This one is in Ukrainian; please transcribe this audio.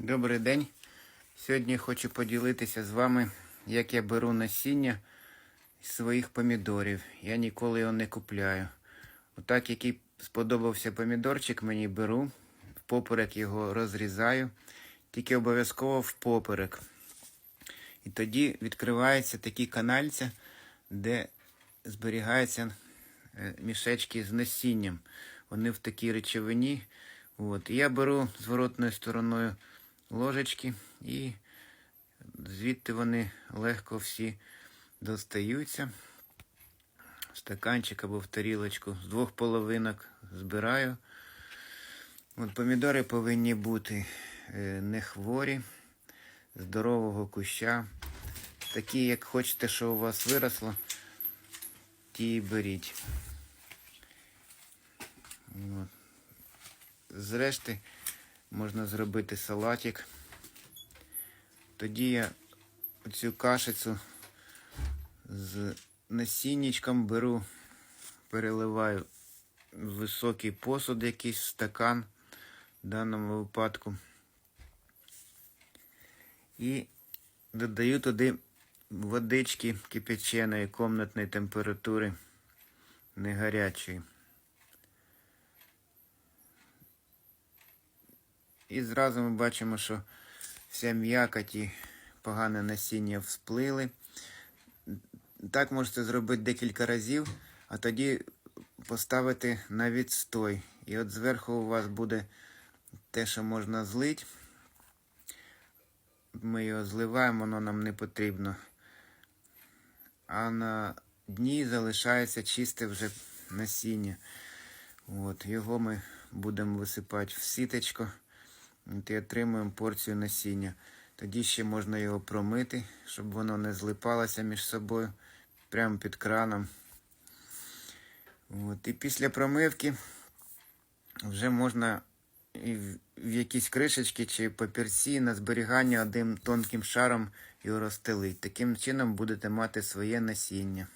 Добрий день. Сьогодні хочу поділитися з вами, як я беру насіння з своїх помідорів. Я ніколи його не купляю. Отак, який сподобався помідорчик, мені беру, впоперек його розрізаю, тільки обов'язково впоперек. І тоді відкриваються такі канальця, де зберігаються е, мішечки з насінням. Вони в такій речовині. От. І я беру зворотною стороною ложечки і звідти вони легко всі достаються. Стаканчик або в тарілочку з двох половинок збираю. От помідори повинні бути е, не хворі, здорового куща. Такі, як хочете, що у вас виросло, ті беріть. От. Зрешти можна зробити салатик. Тоді я оцю кашицю з насінничком беру, переливаю в високий посуд, якийсь стакан в даному випадку. І додаю туди водички кипяченої комнатної температури, не гарячої. І зразу ми бачимо, що вся м'якоть і погане насіння всплили. Так можете зробити декілька разів, а тоді поставити на відстой. І от зверху у вас буде те, що можна злити. Ми його зливаємо, воно нам не потрібно. А на дні залишається чисте вже насіння. От, його ми будемо висипати в сіточку. І отримуємо порцію насіння. Тоді ще можна його промити, щоб воно не злипалося між собою прямо під краном. От. І після промивки вже можна і в якісь кришечки чи папірці на зберігання одним тонким шаром його розстелити. Таким чином будете мати своє насіння.